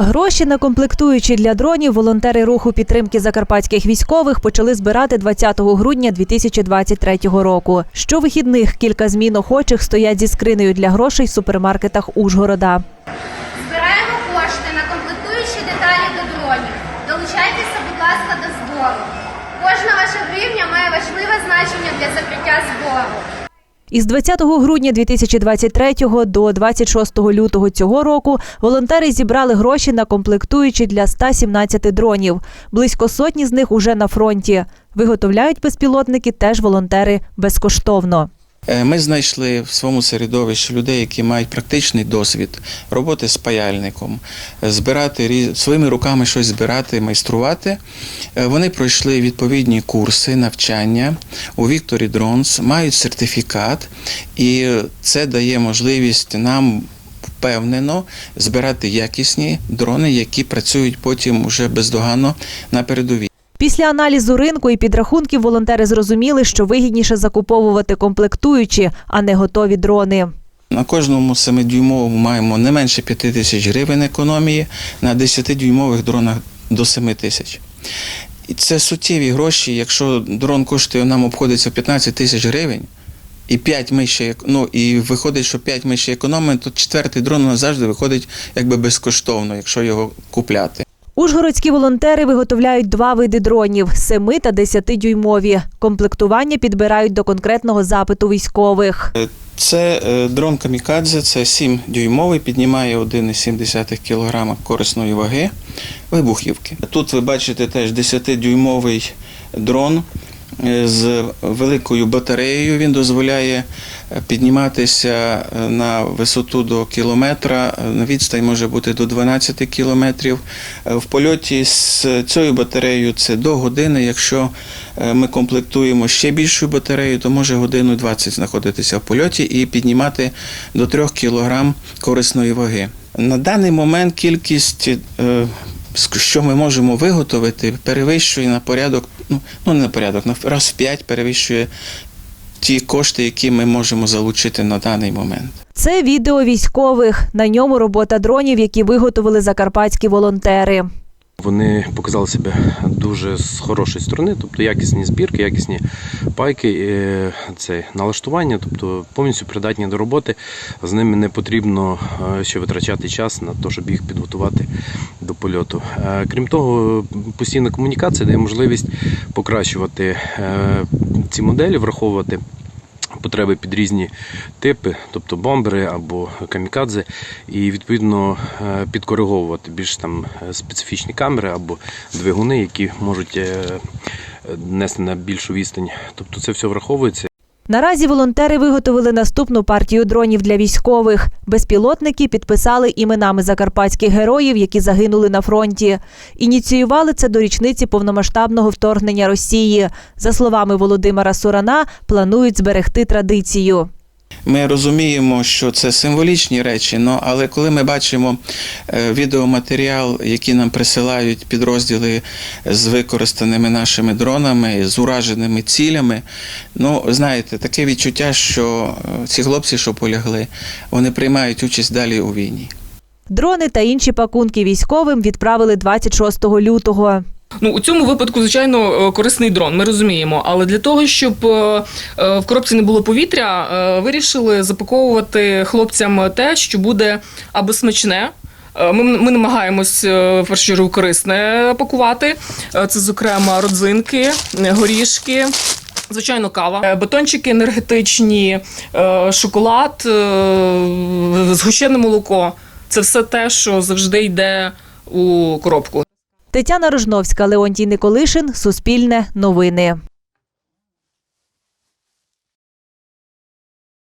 Гроші на комплектуючі для дронів волонтери руху підтримки закарпатських військових почали збирати 20 грудня 2023 року. Щовихідних кілька змін охочих стоять зі скринею для грошей в супермаркетах Ужгорода. Збираємо кошти на комплектуючі деталі до дронів. Долучайтеся, будь ласка, до збору. Кожна ваша гривня має важливе значення для закриття збору. Із 20 грудня 2023 до 26 лютого цього року волонтери зібрали гроші на комплектуючі для 117 дронів. Близько сотні з них уже на фронті. Виготовляють безпілотники теж волонтери безкоштовно. Е, Ми знайшли в своєму середовищі людей, які мають практичний досвід роботи з паяльником, е, збирати своїми руками щось збирати, майструвати. Е, Вони пройшли відповідні курси навчання у Вікторі Дронс, мають сертифікат, і це дає можливість нам. Впевнено збирати якісні дрони, які працюють потім уже бездоганно на передовій. Після аналізу ринку і підрахунків волонтери зрозуміли, що вигідніше закуповувати комплектуючі, а не готові дрони. На кожному 7-дюймовому маємо не менше 5 тисяч гривень економії, на 10-дюймових дронах до 7 тисяч. І це суттєві гроші. Якщо дрон коштує, нам обходиться 15 тисяч гривень, і 5 ми ще, ну, і виходить, що 5 ми ще економимо, то четвертий дрон у нас завжди виходить якби безкоштовно, якщо його купляти. Ужгородські волонтери виготовляють два види дронів – 7 та 10-дюймові. Комплектування підбирають до конкретного запиту військових. Це е, дрон Камікадзе, це 7-дюймовий, піднімає 1,7 кг корисної ваги вибухівки. Тут ви бачите теж 10-дюймовий дрон е, з великою батареєю. Він дозволяє е, підніматися е, на висоту до кілометра, е, відстань може бути до 12 кілометрів. Е, В польоті з цією батареєю це до години. Якщо е, ми комплектуємо ще більшою батареєю, то може годину 20 знаходитися в польоті і піднімати до 3 кг корисної ваги. На даний момент кількість, е, що ми можемо виготовити, перевищує на порядок, ну, ну не на порядок, на раз в 5 перевищує ті кошти, які ми можемо залучити на даний момент. Це відео військових. На ньому робота дронів, які виготовили закарпатські волонтери. Вони показали себе дуже з хорошої сторони, тобто якісні збірки, якісні пайки, е, це налаштування, тобто повністю придатні до роботи. З ними не потрібно е, ще витрачати час на те, щоб їх підготувати до польоту. Е, Крім того, постійна комунікація дає можливість покращувати ці моделі, враховувати. Потреби під різні типи, тобто бомбери або камікадзе, і відповідно е, підкориговувати більш там е, специфічні камери або двигуни, які можуть е, нести на більшу відстань. Тобто це все враховується. Наразі волонтери виготовили наступну партію дронів для військових. Безпілотники підписали іменами закарпатських героїв, які загинули на фронті. Ініціювали це до річниці повномасштабного вторгнення Росії. За словами Володимира Сурана, планують зберегти традицію. Ми розуміємо, що це символічні речі, але коли ми бачимо е, відеоматеріал, який нам присилають підрозділи з використаними нашими дронами, з ураженими цілями, ну знаєте, таке відчуття, що е, ці хлопці, що полягли, вони приймають участь далі у війні. Дрони та інші пакунки військовим відправили 26 лютого. Ну, у цьому випадку, звичайно, е, корисний дрон, ми розуміємо. Але для того, щоб е, е, в коробці не було повітря, вирішили запаковувати хлопцям те, що буде або смачне. Ми, ми намагаємось в першу чергу корисне пакувати. Це, зокрема, родзинки, горішки. Звичайно, кава, батончики енергетичні, шоколад, згущене молоко. Це все те, що завжди йде у коробку. Тетяна Рожновська, Леонтій Николишин, Суспільне, Новини.